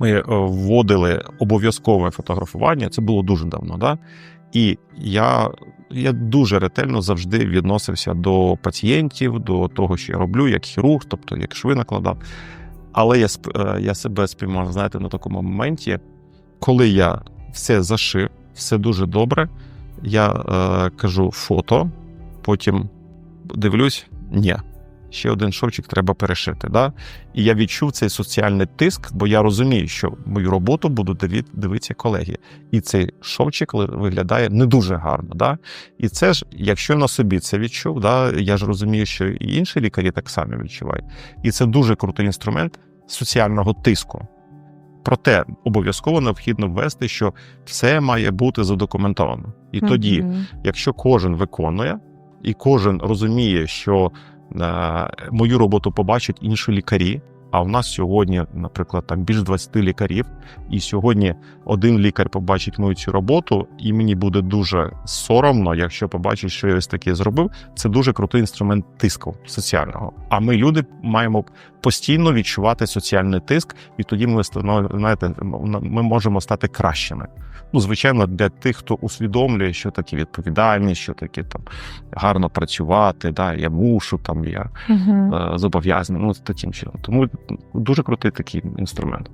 ми е, вводили обов'язкове фотографування. Це було дуже давно. Да? І я, я дуже ретельно завжди відносився до пацієнтів, до того, що я роблю, як хірург, тобто як шви накладав. Але я, е, я себе спіймав, знаєте, на такому моменті, коли я все зашив, все дуже добре. Я е, кажу фото, потім дивлюсь, ні. Ще один шовчик треба перешити. Да? І я відчув цей соціальний тиск, бо я розумію, що мою роботу будуть дивитися колеги. І цей шовчик виглядає не дуже гарно. Да? І це ж, якщо на собі це відчув, да, я ж розумію, що і інші лікарі так само відчувають. І це дуже крутий інструмент соціального тиску. Проте обов'язково необхідно ввести, що все має бути задокументовано. І тоді, якщо кожен виконує і кожен розуміє, що мою роботу побачать інші лікарі. А в нас сьогодні, наприклад, там більш 20 лікарів, і сьогодні один лікар побачить мою цю роботу, і мені буде дуже соромно, якщо побачить, що я ось таке зробив. Це дуже крутий інструмент тиску соціального. А ми, люди, маємо постійно відчувати соціальний тиск, і тоді ми знаєте, ми можемо стати кращими. Ну, звичайно, для тих, хто усвідомлює, що таке відповідальність, що таке там гарно працювати, да, я мушу, там я е, зобов'язаний. Ну, таким чином. Тому дуже крутий такий інструмент.